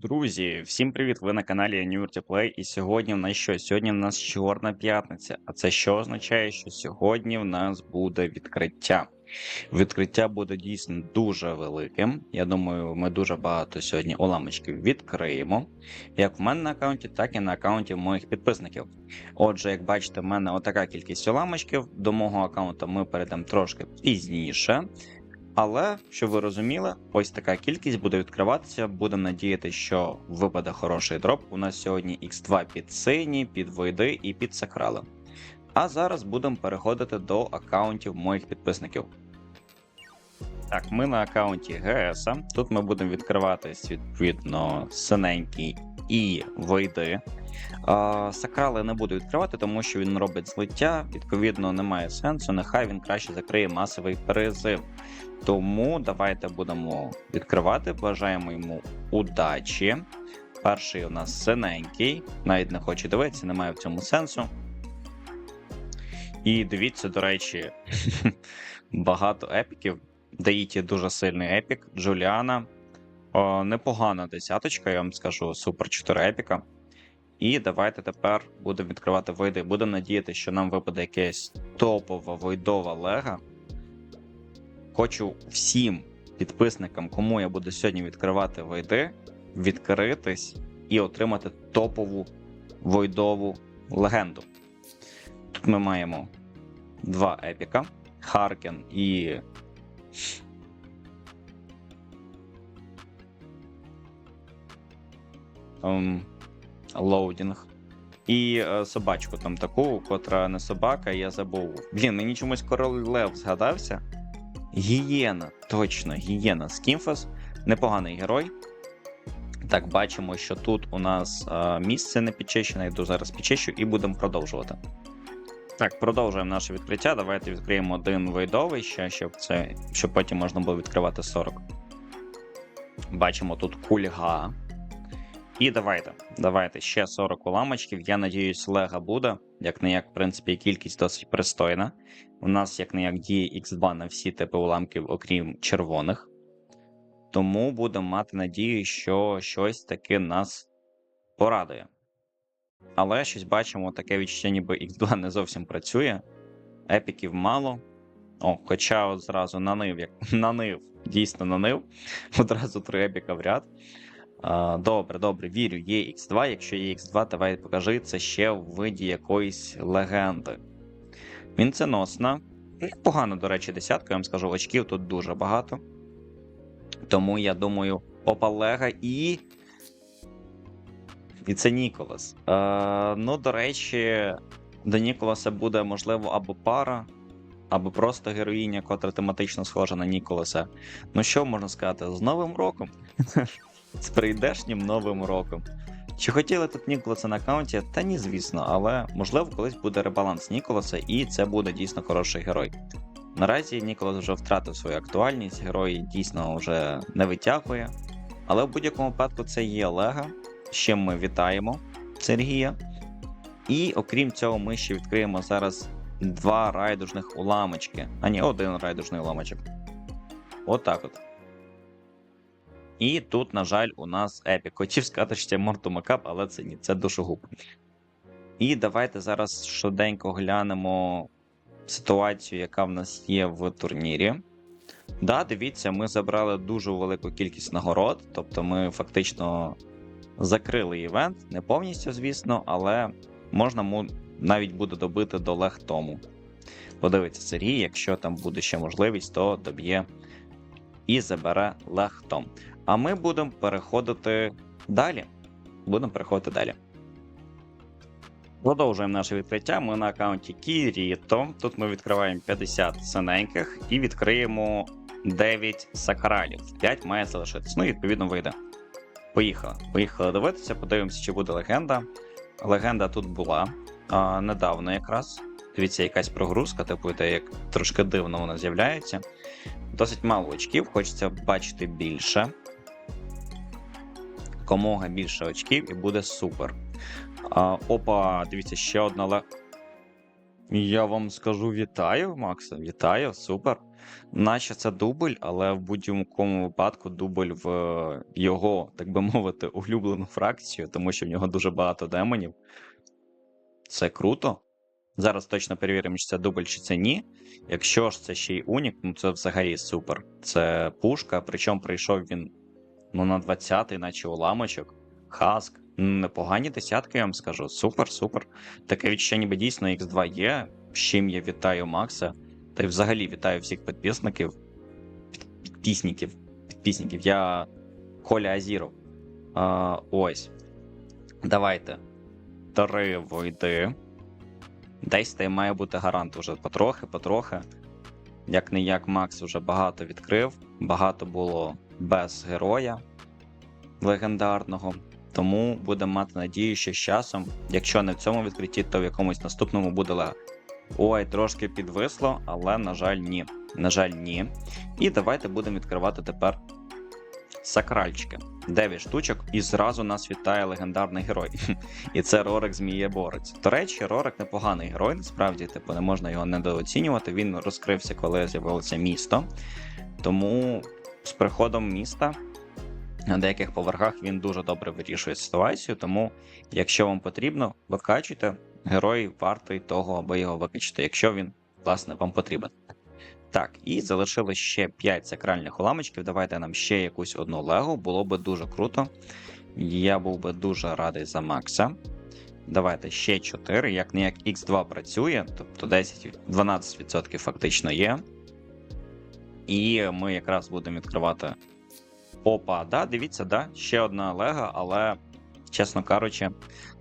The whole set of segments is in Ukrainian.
Друзі, всім привіт! Ви на каналі New Play. І сьогодні в нас що? Сьогодні в нас Чорна п'ятниця. А це що означає, що сьогодні в нас буде відкриття. Відкриття буде дійсно дуже великим. Я думаю, ми дуже багато сьогодні уламочків відкриємо. Як в мене на аккаунті, так і на аккаунті моїх підписників. Отже, як бачите, в мене отака кількість уламочків. До мого аккаунту ми перейдемо трошки пізніше. Але, щоб ви розуміли, ось така кількість буде відкриватися. Будемо надіяти, що випаде хороший дроп. У нас сьогодні X2 під сині, під войди і під сакрали. А зараз будемо переходити до аккаунтів моїх підписників. Так, ми на аккаунті ГС. Тут ми будемо відкривати відповідно синенький і войди. А, Сакрали не буду відкривати, тому що він робить злиття. Відповідно, немає сенсу. Нехай він краще закриє масовий призив. Тому давайте будемо відкривати. Бажаємо йому удачі. Перший у нас синенький, навіть не хочу дивитися, немає в цьому сенсу. І дивіться, до речі, багато епіків. Даїті дуже сильний епік. Джуліана. О, непогана десяточка, я вам скажу, супер 4 епіка. І давайте тепер будемо відкривати вийди. Будемо надіяти, що нам випаде якась топова войдова лега. Хочу всім підписникам, кому я буду сьогодні відкривати войди, відкритись і отримати топову войдову легенду. Тут ми маємо два епіка: Харкен і. Лоудінг. І е, собачку там таку, котра не собака, я забув. Блін, мені чомусь король Лев згадався. Гієна, точно, гієна Скімфос. Непоганий герой. Так, бачимо, що тут у нас е, місце не підчищене, йду зараз підчищу і будемо продовжувати. Так, продовжуємо наше відкриття. Давайте відкриємо один вийдовий ще, щоб це, щоб потім можна було відкривати 40. Бачимо тут кульга. І давайте. Давайте ще 40 уламочків. Я надіюсь, лега буде. Як не як, в принципі, кількість досить пристойна. У нас, як не як, діє X2 на всі типи уламків, окрім червоних. Тому будемо мати надію, що щось таки нас порадує. Але щось бачимо, таке відчуття, ніби X2 не зовсім працює. Епіків мало. О, хоча от зразу нанив, як нанив, дійсно нанив. Одразу три епіка в ряд. Добре, добре, вірю, є X2. Якщо є X2, давай покажи це ще в виді якоїсь легенди. Вінценосна. Непогано, до речі, десятка, я вам скажу, очків тут дуже багато. Тому я думаю, Опалега і. І це Ніколас. Е, Ну, до речі, до Ніколаса буде, можливо, або пара, або просто героїня, котра тематично схожа на Ніколаса. Ну, що можна сказати? З Новим роком? З прийдешнім новим роком. Чи хотіли тут Ніколаса на аккаунті? Та ні, звісно, але можливо колись буде ребаланс Ніколаса, і це буде дійсно хороший герой. Наразі Ніколас вже втратив свою актуальність, герой дійсно вже не витягує. Але в будь-якому випадку це є Лега, з чим ми вітаємо Сергія. І окрім цього, ми ще відкриємо зараз два райдужних уламочки. А ні, один райдужний уламочок. Отак от. І тут, на жаль, у нас епік. Хотів сказати, що це Морту Макап, але це ні, це душогуб. І давайте зараз швиденько глянемо ситуацію, яка в нас є в турнірі. Да, дивіться, ми забрали дуже велику кількість нагород, тобто ми фактично закрили івент, не повністю, звісно, але можна навіть буде добити до легтому. Подивиться Сергій, якщо там буде ще можливість, то доб'є і забере легтом. А ми будемо переходити далі. Будемо переходити далі. Продовжуємо наше відкриття. Ми на аккаунті Кіріто. Тут ми відкриваємо 50 синеньких і відкриємо 9 сакралів. 5 має залишитись. Ну, і відповідно вийде. Поїхали. Поїхали дивитися, подивимося, чи буде легенда. Легенда тут була а, недавно якраз. Дивіться, якась прогрузка, типу, те, як трошки дивно вона з'являється. Досить мало очків, хочеться бачити більше. Комога більше очків і буде супер. А, Опа, дивіться, ще одна ле. Я вам скажу вітаю, Макса. Вітаю, супер. наче це дубль, але в будь-якому випадку дубль в його, так би мовити, улюблену фракцію, тому що в нього дуже багато демонів. Це круто. Зараз точно перевіримо, чи це дубль, чи це ні. Якщо ж це ще й унік, ну це взагалі супер. Це пушка, причому прийшов він ну, на 20-й, наче уламочок. Хаск. Непогані десятки, я вам скажу. Супер, супер. Таке відчуття, ніби дійсно X2 є. З чим я вітаю Макса. Та й взагалі вітаю всіх підписників. Підписників. Підписників. Я Коля Азіров. А, ось. Давайте. Три войди. Десь та й має бути гарант уже потрохи, потрохи. Як не як Макс вже багато відкрив, багато було без героя легендарного. Тому будемо мати надію, що з часом, якщо не в цьому відкритті, то в якомусь наступному буде лего. Ой, трошки підвисло, але, на жаль, ні. На жаль, ні. І давайте будемо відкривати тепер сакральчики. 9 штучок, і зразу нас вітає легендарний герой. І це Рорик Змієборець. До речі, Рорик непоганий герой, насправді, типу, не можна його недооцінювати. Він розкрився, коли з'явилося місто. Тому з приходом міста на деяких поверхах він дуже добре вирішує ситуацію. Тому, якщо вам потрібно, викачуйте. Герой вартий того, аби його викачати, якщо він, власне, вам потрібен. Так, і залишилось ще 5 сакральних уламочків. Давайте нам ще якусь одну лего, було би дуже круто. Я був би дуже радий за Макса. Давайте ще 4. Як не як X2 працює, тобто 10-12% фактично є. І ми якраз будемо відкривати. Опа, да, дивіться, да, ще одна лего, але, чесно кажучи,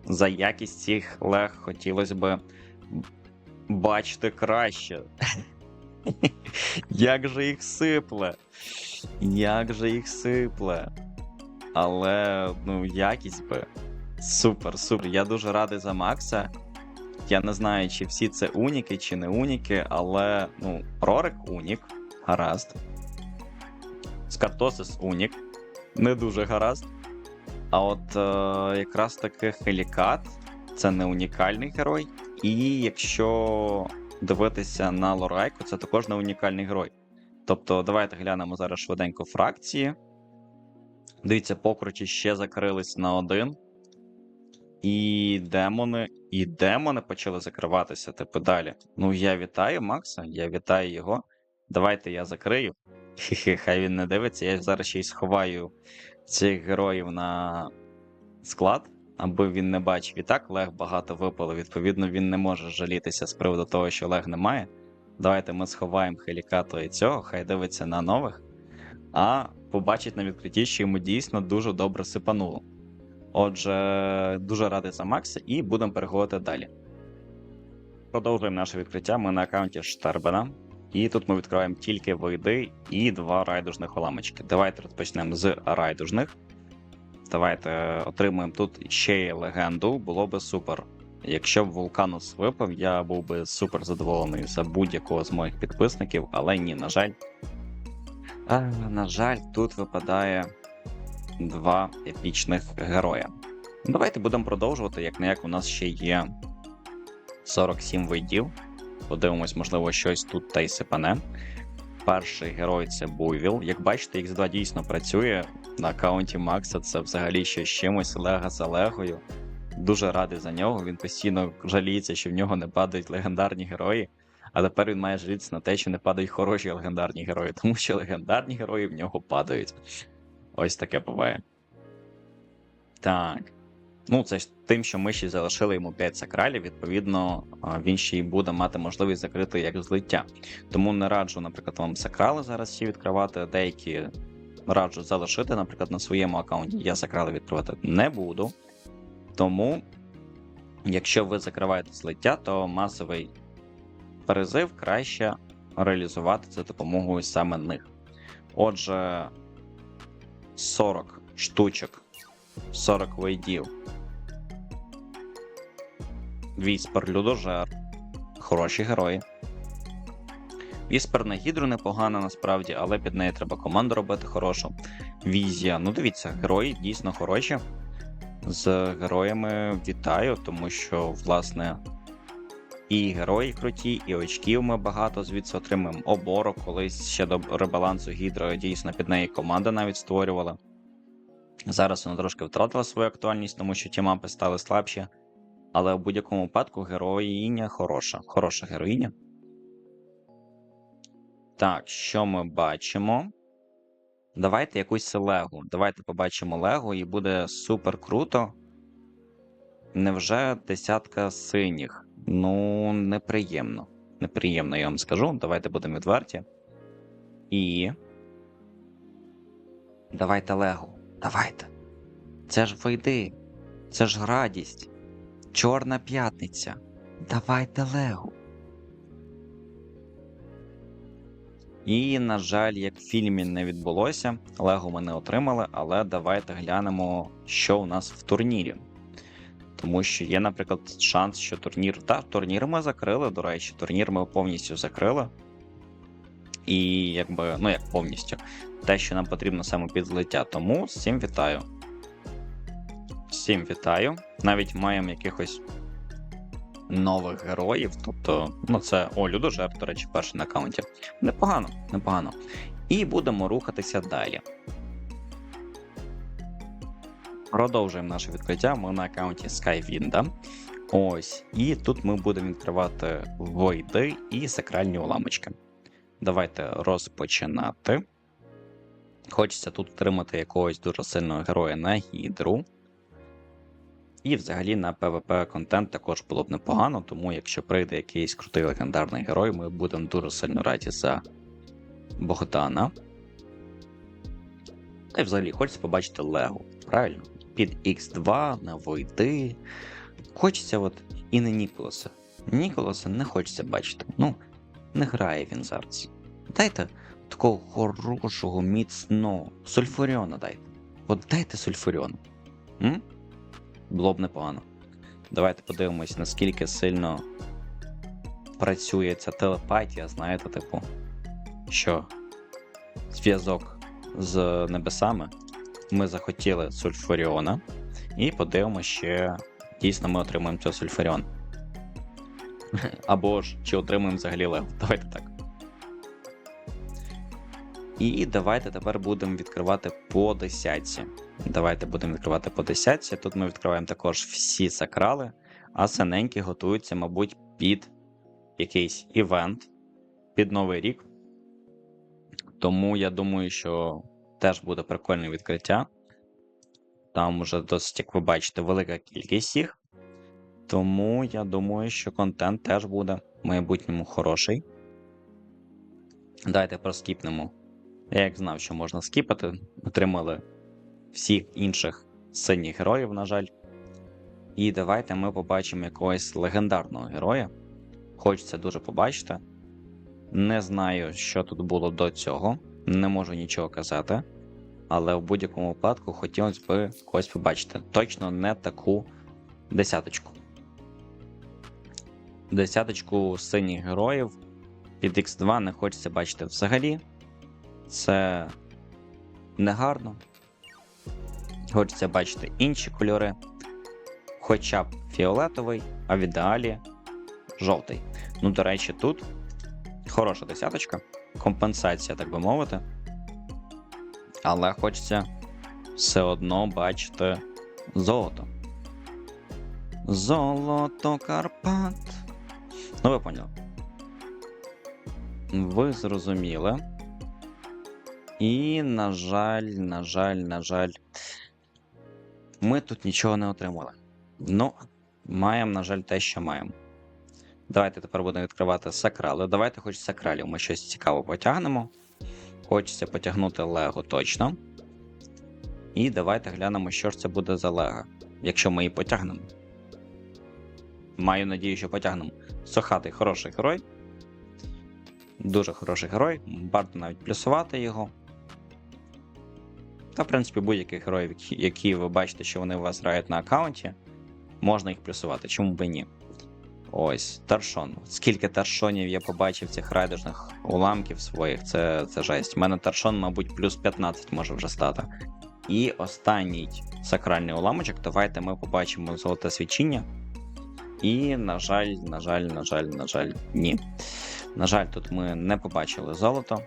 за якість цих лег хотілося б бачити краще. Як же їх сипле. Як же їх сипле. Але, ну, якість би. Супер, супер. Я дуже радий за Макса. Я не знаю, чи всі це уніки, чи не уніки, але, ну, Рорик унік, гаразд. Скартосис унік. Не дуже гаразд. А от е, якраз таки Хелікат це не унікальний герой. І якщо дивитися на Лорайку, це також не унікальний герой. Тобто, давайте глянемо зараз швиденько фракції. Дивіться, покручі ще закрились на один. І демони, і демони почали закриватися, типу далі. Ну, я вітаю Макса, я вітаю його. Давайте я закрию. Хай він не дивиться. Я зараз ще й сховаю цих героїв на склад, аби він не бачив. І так Лег багато випало. Відповідно, він не може жалітися з приводу того, що Лег немає. Давайте ми сховаємо Хелікату і цього, хай дивиться на нових, а побачить на відкритті, що йому дійсно дуже добре сипануло. Отже, дуже радий за Макса і будемо переходити далі. Продовжуємо наше відкриття. Ми на аккаунті Штербена. І тут ми відкриваємо тільки вийди і два райдужних уламочки. Давайте розпочнемо з райдужних. Давайте отримаємо тут ще й легенду, було би супер. Якщо б вулканус випав, я був би супер задоволений за будь-якого з моїх підписників, але ні, на жаль. А, на жаль, тут випадає два епічних героя. Давайте будемо продовжувати, як не як у нас ще є 47 видів. Подивимось, можливо, щось тут та й сипане. Перший герой це Буйвіл. Як бачите, X2 дійсно працює на аккаунті Макса. Це взагалі ще з чимось Лега за Легою. Дуже радий за нього. Він постійно жаліється, що в нього не падають легендарні герої. А тепер він має жалітися на те, що не падають хороші легендарні герої, тому що легендарні герої в нього падають. Ось таке буває. Так. Ну, це ж тим, що ми ще залишили йому 5 сакралів, відповідно, він ще й буде мати можливість закрити як злиття. Тому не раджу, наприклад, вам сакрали зараз всі відкривати. Деякі раджу залишити, наприклад, на своєму аккаунті. Я сакрали відкривати не буду. Тому, якщо ви закриваєте злиття, то масовий призив краще реалізувати за допомогою саме них. Отже, 40 штучок, 40 вейдів. Віспер, Людожер. Хороші герої. Віспер на гідру непогана насправді, але під неї треба команду робити хорошу. Візія. Ну, дивіться, герої дійсно хороші. З героями вітаю, тому що, власне, і герої круті, і очків ми багато звідси отримаємо. Оборок, колись ще до ребалансу Гідро дійсно під неї команда навіть створювала. Зараз вона трошки втратила свою актуальність, тому що ті мапи стали слабші. Але в будь-якому випадку героїня хороша. Хороша героїня. Так, що ми бачимо? Давайте якусь легу. Давайте побачимо легу, і буде супер круто. Невже десятка синіх? Ну, неприємно. Неприємно, я вам скажу. Давайте будемо відверті. І. Давайте легу. Давайте. Це ж вийди. Це ж радість. Чорна п'ятниця. Давайте легу. І, на жаль, як в фільмі не відбулося, Лего ми не отримали, але давайте глянемо, що у нас в турнірі. Тому що є, наприклад, шанс, що турнір. Так, турнір ми закрили, до речі, турнір ми повністю закрили. І якби, ну як повністю, те, що нам потрібно саме під злиття. Тому всім вітаю. Всім вітаю. Навіть маємо якихось нових героїв. Тобто, ну це о, людожер, до речі, перший на аккаунті. Непогано, непогано. І будемо рухатися далі. Продовжуємо наше відкриття. Ми на аккаунті Skywind. Ось. І тут ми будемо відкривати войди і сакральні уламочки. Давайте розпочинати. Хочеться тут отримати якогось дуже сильного героя на гідру. І взагалі на PvP контент також було б непогано, тому якщо прийде якийсь крутий легендарний герой, ми будемо дуже сильно раді за Богдана. Та й взагалі хочеться побачити Лего, правильно? Під X2 на Войди. Хочеться от і не Ніколаса. Ніколаса не хочеться бачити. Ну, не грає він зараз. Дайте такого хорошого, міцного. Сульфуріона дайте. От дайте Сульфуріона. М? Було б непогано. Давайте подивимось, наскільки сильно працює ця телепатія, знаєте, типу, що зв'язок з небесами. Ми захотіли Сульфуріона, і подивимося, ще дійсно ми отримаємо цього Сульфуріон. Або ж чи отримаємо взагалі Лев. Давайте так. І давайте тепер будемо відкривати по десятці. Давайте будемо відкривати по десятці. Тут ми відкриваємо також всі сакрали, а синенькі готуються, мабуть, під якийсь івент, під Новий рік. Тому я думаю, що теж буде прикольне відкриття. Там вже досить, як ви бачите, велика кількість їх. Тому я думаю, що контент теж буде в майбутньому хороший. Давайте проскіпнемо. Я як знав, що можна скіпати. Отримали всіх інших синіх героїв, на жаль. І давайте ми побачимо якогось легендарного героя. Хочеться дуже побачити. Не знаю, що тут було до цього, не можу нічого казати. Але в будь-якому випадку хотілося б когось побачити. Точно не таку десяточку. Десяточку синіх героїв під X2 не хочеться бачити взагалі. Це негарно. Хочеться бачити інші кольори. Хоча б фіолетовий, а в ідеалі жовтий. Ну, до речі, тут хороша десяточка, компенсація, так би мовити. Але хочеться все одно бачити золото. Золото Карпат. Ну, ви поняли. Ви зрозуміли. І, на жаль, на жаль, на жаль, ми тут нічого не отримали. Ну, маємо, на жаль, те, що маємо. Давайте тепер будемо відкривати сакрали. Давайте хоч сакралів ми щось цікаве потягнемо. Хочеться потягнути Лего точно. І давайте глянемо, що ж це буде за Лего, якщо ми її потягнемо. Маю надію, що потягнемо. Сохатий хороший герой. Дуже хороший герой. Варто навіть плюсувати його. Та, в принципі, будь-яких героїв, які- ви бачите, що вони у вас грають на аккаунті, можна їх плюсувати, чому б і ні. Ось, Таршон. Скільки таршонів я побачив цих райдужних уламків своїх, це, це жесть. У мене таршон, мабуть, плюс 15 може вже стати. І останній сакральний уламочок. Давайте ми побачимо золоте свічіння. І, на жаль, на жаль, на жаль, на жаль, ні. На жаль, тут ми не побачили золото.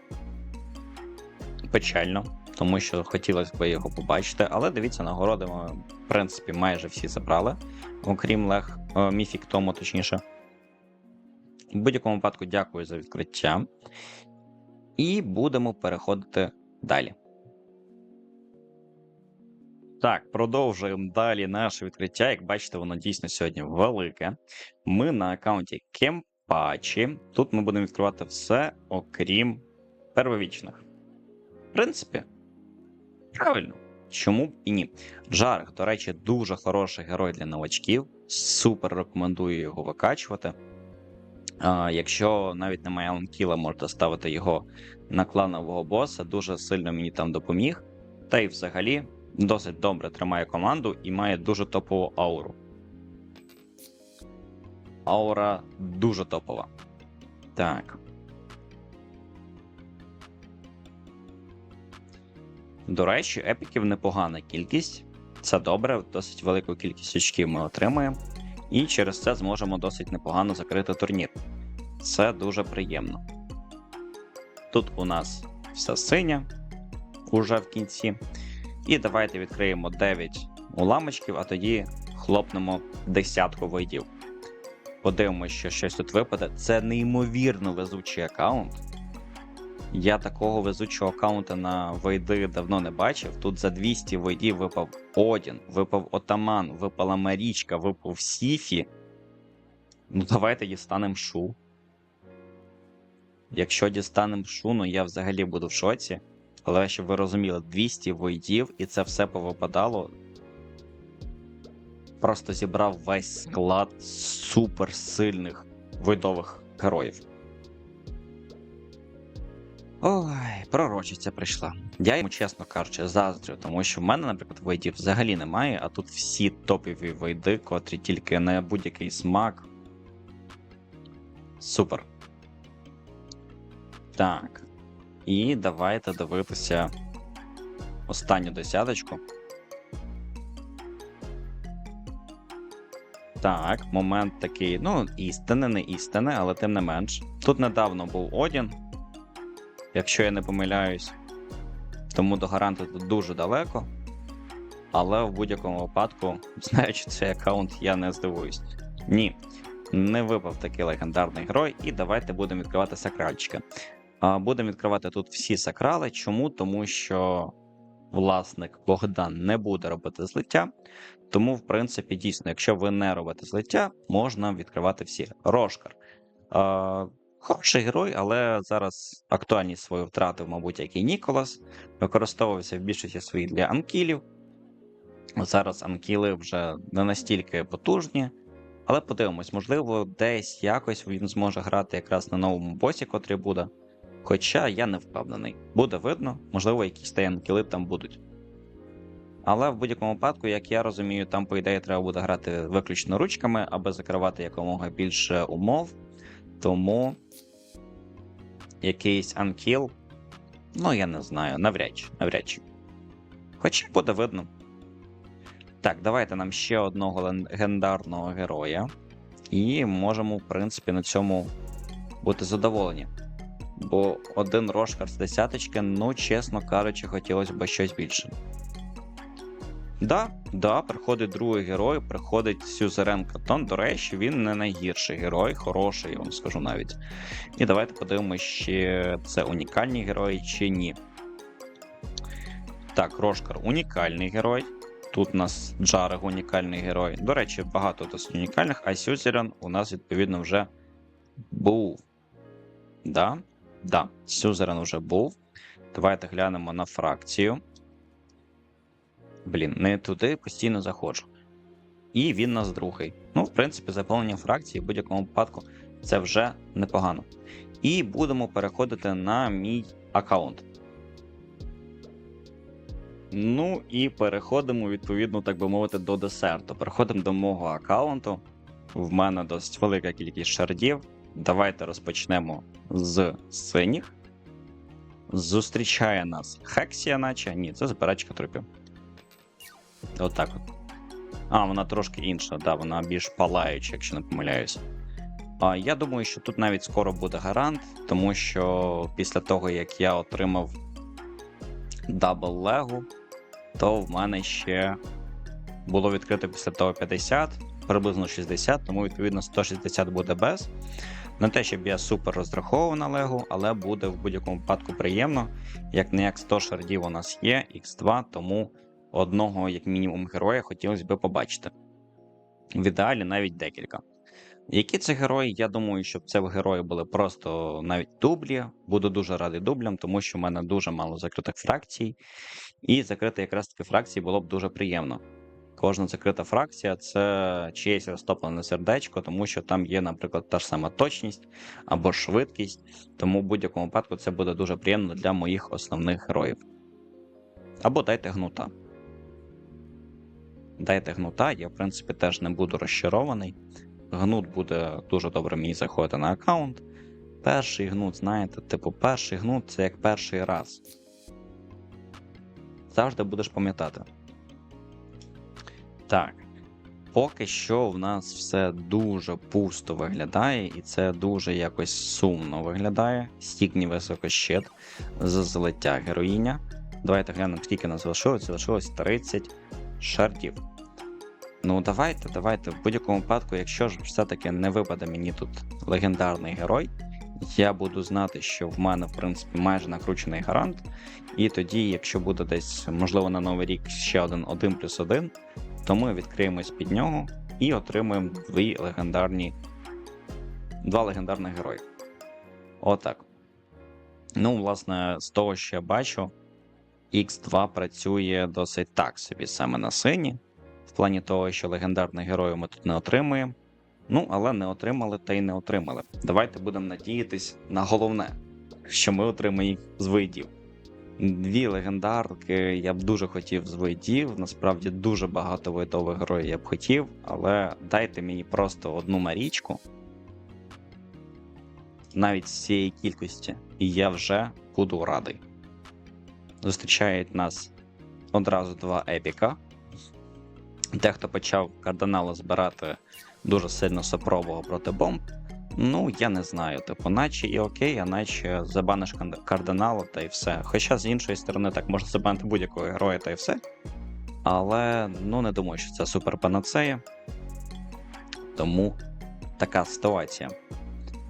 Печально, тому що хотілося б його побачити, але дивіться, нагороди ми, в принципі, майже всі забрали, окрім лег е, міфік тому, точніше. В будь-якому випадку дякую за відкриття. І будемо переходити далі. Так, продовжуємо далі наше відкриття. Як бачите, воно дійсно сьогодні велике. Ми на аккаунті Кемпачі. Тут ми будемо відкривати все, окрім первовічних. В принципі, правильно. Чому б і ні? Джарик, до речі, дуже хороший герой для новачків. Супер рекомендую його викачувати. А, Якщо навіть немає Аланкіла, можете ставити його на кланового боса. Дуже сильно мені там допоміг. Та й взагалі досить добре тримає команду і має дуже топову ауру. Аура дуже топова. Так. До речі, епіків непогана кількість. Це добре, досить велику кількість очків ми отримаємо. І через це зможемо досить непогано закрити турнір. Це дуже приємно. Тут у нас все синя уже в кінці. І давайте відкриємо 9 уламочків, а тоді хлопнемо десятку войдів. Подивимося, що щось тут випаде. Це неймовірно везучий аккаунт. Я такого везучого аккаунта на войди давно не бачив. Тут за 200 войдів випав Одін, випав Отаман, випала Марічка, випав Сіфі. Ну, давайте дістанемо шу. Якщо дістанемо шу, ну я взагалі буду в шоці. Але щоб ви розуміли, 200 войдів і це все повипадало. Просто зібрав весь склад суперсильних войдових героїв. Ой, пророчиця прийшла. Я йому, чесно кажучи, заздрю, тому що в мене, наприклад, войдів взагалі немає, а тут всі топові войди, котрі тільки на будь-який смак. Супер. Так. І давайте дивитися останню десяточку. Так, момент такий, ну, істини, не істини, але тим не менш. Тут недавно був Одін, якщо я не помиляюсь. Тому до гаранти тут дуже далеко. Але в будь-якому випадку, знаючи цей аккаунт, я не здивуюсь. Ні, не випав такий легендарний герой, і давайте будемо відкривати сакральчики. Будемо відкривати тут всі сакрали. Чому? Тому що власник Богдан не буде робити злиття. Тому, в принципі, дійсно, якщо ви не робите злиття, можна відкривати всі. Рошкар. Хороший герой, але зараз актуальність свою втратив, мабуть, як і Ніколас. Використовувався в більшості своїх для анкілів. Зараз анкіли вже не настільки потужні. Але подивимось, можливо, десь якось він зможе грати якраз на новому босі, котрий буде. Хоча я не впевнений. Буде видно, можливо, якісь таянкіли там будуть. Але в будь-якому випадку, як я розумію, там, по ідеї, треба буде грати виключно ручками, аби закривати якомога більше умов. Тому якийсь анкіл, ну я не знаю, навряд чи. навряд чи. Хоча буде видно. Так, давайте нам ще одного легендарного героя. І можемо, в принципі, на цьому бути задоволені. Бо один рошкар з десяточки, ну, чесно кажучи, хотілося б щось більше. Да, да, приходить другий герой, приходить Сюзерен Катон. До речі, він не найгірший герой, хороший, я вам скажу навіть. І давайте подивимося, чи це унікальні герої, чи ні. Так, Рошкар унікальний герой. Тут у нас Джарег унікальний герой. До речі, багато досить унікальних, а Сюзерен у нас, відповідно, вже був. Да? Да, Сюзерен вже був. Давайте глянемо на фракцію. Блін, не туди постійно заходжу. І він нас другий. Ну, в принципі, заповнення фракції в будь-якому випадку це вже непогано. І будемо переходити на мій аккаунт. Ну і переходимо, відповідно, так би мовити, до десерту. Переходимо до мого аккаунту. В мене досить велика кількість шардів. Давайте розпочнемо з синіх. Зустрічає нас Хексія, наче. Ні, це збирачка трупів. Отак от. А, вона трошки інша, да, вона більш палаюча, якщо не помиляюсь. А, я думаю, що тут навіть скоро буде гарант, тому що після того, як я отримав дабл легу, то в мене ще було відкрито після того 50, приблизно 60, тому відповідно 160 буде без. Не те, щоб я супер розраховував на легу, але буде в будь-якому випадку приємно. Як не як 100 шардів у нас є, X2, тому одного, як мінімум, героя хотілося б побачити. В ідеалі навіть декілька. Які це герої? Я думаю, щоб це герої були просто навіть дублі. Буду дуже радий дублям, тому що в мене дуже мало закритих фракцій. І закрити якраз таки фракції було б дуже приємно. Кожна закрита фракція це чиєсь розтоплене сердечко, тому що там є, наприклад, та ж сама точність або швидкість. Тому в будь-якому випадку це буде дуже приємно для моїх основних героїв. Або дайте гнута. Дайте гнута, я, в принципі, теж не буду розчарований. Гнут буде дуже добре мені заходити на аккаунт. Перший гнут, знаєте, типу, перший гнут це як перший раз. Завжди будеш пам'ятати. Так. Поки що в нас все дуже пусто виглядає, і це дуже якось сумно виглядає. Стікні високощит з злиття героїня. Давайте глянемо, скільки нас залишилось. Залишилось 30 шардів. Ну, давайте, давайте. В будь-якому випадку, якщо ж все-таки не випаде мені тут легендарний герой, я буду знати, що в мене, в принципі, майже накручений гарант. І тоді, якщо буде десь, можливо, на новий рік ще один 1 плюс 1, то ми відкриємось під нього і отримаємо дві легендарні. Два легендарних герої. Отак. Ну, власне, з того, що я бачу, X2 працює досить так собі саме на сині. В плані того, що легендарних героїв ми тут не отримуємо. Ну, але не отримали та й не отримали. Давайте будемо надіятись на головне, що ми отримаємо з вийдів. Дві легендарки я б дуже хотів з войдів. Насправді дуже багато войдових героїв я б хотів, але дайте мені просто одну марічку. Навіть з цієї кількості, і я вже буду радий. Зустрічають нас одразу два епіка. Дехто почав кардинала збирати дуже сильно сопрового проти бомб. Ну, я не знаю, типу, наче і окей, а наче забаниш кардинала та й все. Хоча з іншої сторони, так можна забанити будь-якого героя та й все. Але ну не думаю, що це супер панацея. Тому така ситуація.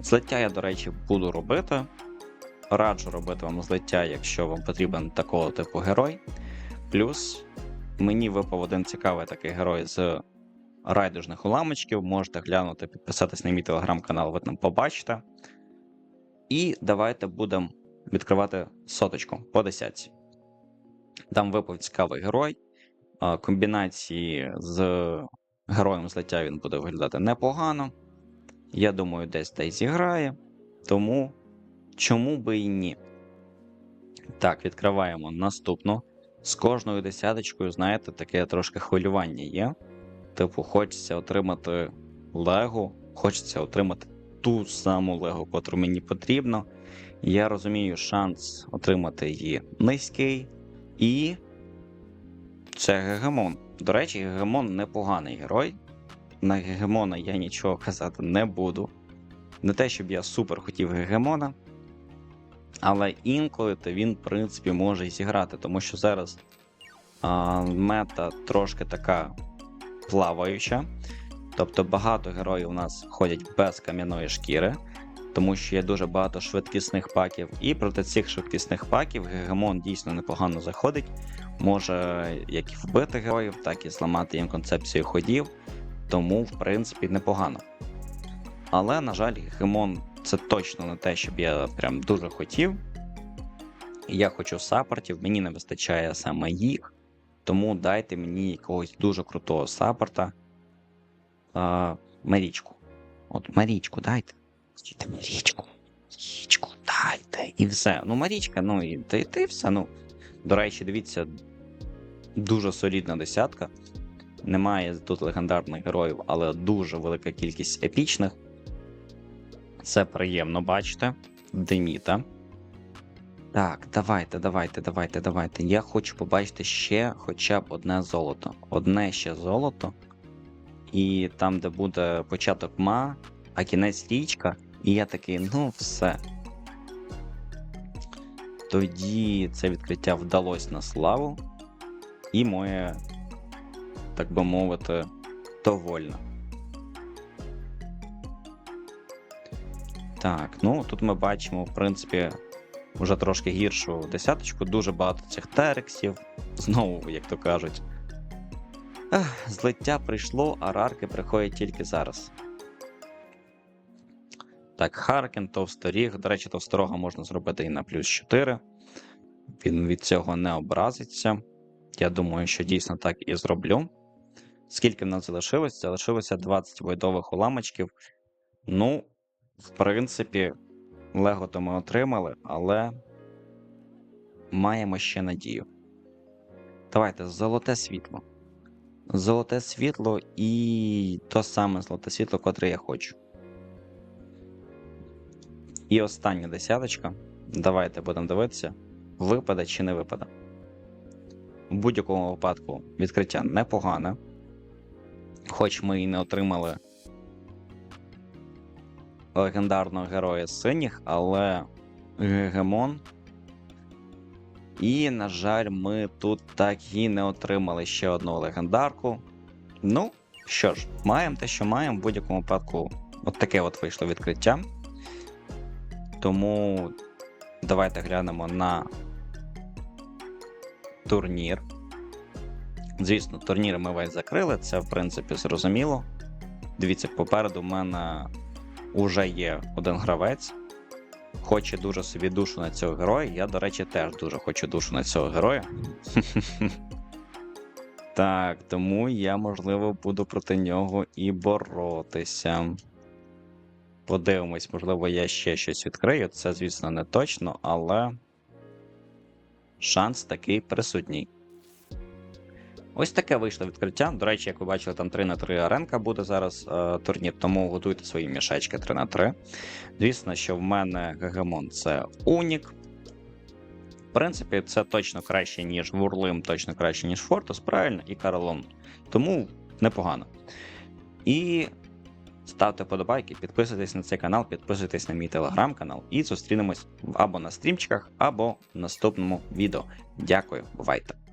Злиття я, до речі, буду робити. Раджу робити вам злиття, якщо вам потрібен такого типу герой. Плюс мені випав один цікавий такий герой з райдужних уламочків. Можете глянути, підписатись на мій телеграм-канал, ви там побачите. І давайте будемо відкривати соточку по десятці. Там випав цікавий герой. Комбінації з героєм злиття він буде виглядати непогано. Я думаю, десь десь зіграє. Тому чому би і ні? Так, відкриваємо наступну. З кожною десяточкою, знаєте, таке трошки хвилювання є. Типу, хочеться отримати Лего, хочеться отримати ту саму Лего, котру мені потрібно. Я розумію, шанс отримати її низький. І це Гегемон. До речі, Гегемон непоганий герой. На Гегемона я нічого казати не буду. Не те, щоб я супер хотів Гегемона. Але інколи то він, в принципі, може і зіграти, тому що зараз а, мета трошки така плаваюча. Тобто багато героїв у нас ходять без кам'яної шкіри, тому що є дуже багато швидкісних паків. І проти цих швидкісних паків Гегемон дійсно непогано заходить. Може як і вбити героїв, так і зламати їм концепцію ходів. Тому, в принципі, непогано. Але, на жаль, Гегемон це точно не те, щоб я прям дуже хотів. Я хочу саппортів, мені не вистачає саме їх. Тому дайте мені якогось дуже крутого саппорта. А, Марічку. От Марічку дайте. Дайте Марічку. Марічку дайте. І все. Ну, Марічка, ну і та і все. Ну, До речі, дивіться, дуже солідна десятка. Немає тут легендарних героїв, але дуже велика кількість епічних. Це приємно бачите. Деніта. Так, давайте, давайте, давайте, давайте. Я хочу побачити ще хоча б одне золото. Одне ще золото. і там, де буде початок ма, а кінець річка, і я такий, ну все. Тоді це відкриття вдалося на славу, і моє, так би мовити, довольно. Так, ну тут ми бачимо, в принципі, вже трошки гіршу десяточку, дуже багато цих терексів. Знову, як то кажуть. Ех, злиття прийшло, а рарки приходять тільки зараз. Так, Харкен, товсторіг. До речі, товсторога можна зробити і на плюс 4. Він від цього не образиться. Я думаю, що дійсно так і зроблю. Скільки в нас залишилось? Залишилося 20 войдових уламочків. Ну, в принципі, Лего то ми отримали, але маємо ще надію. Давайте золоте світло. Золоте світло і то саме золоте світло, котре я хочу. І остання десяточка. Давайте будемо дивитися, випаде чи не випаде. В будь-якому випадку відкриття непогане. Хоч ми і не отримали легендарного героя синіх, але Гегемон. І, на жаль, ми тут так і не отримали ще одну легендарку. Ну, що ж, маємо те, що маємо, в будь-якому випадку, от таке от вийшло відкриття. Тому давайте глянемо на турнір. Звісно, турнір ми весь закрили, це в принципі зрозуміло. Дивіться, попереду в мене вже є один гравець. Хоче дуже собі душу на цього героя. Я, до речі, теж дуже хочу душу на цього героя. Так, тому я, можливо, буду проти нього і боротися. Подивимось, можливо, я ще щось відкрию. Це, звісно, не точно, але шанс такий присутній. Ось таке вийшло відкриття. До речі, як ви бачили, там 3 на 3 аренка буде зараз е, турнір, тому готуйте свої мішечки 3 на 3 Звісно, що в мене Гегемон це Унік. В принципі, це точно краще, ніж Вурлим, точно краще, ніж Фортус, правильно, і Каролон. Тому непогано. І ставте подобайки, підписуйтесь на цей канал, підписуйтесь на мій телеграм-канал і зустрінемось або на стрімчиках, або в наступному відео. Дякую, бувайте!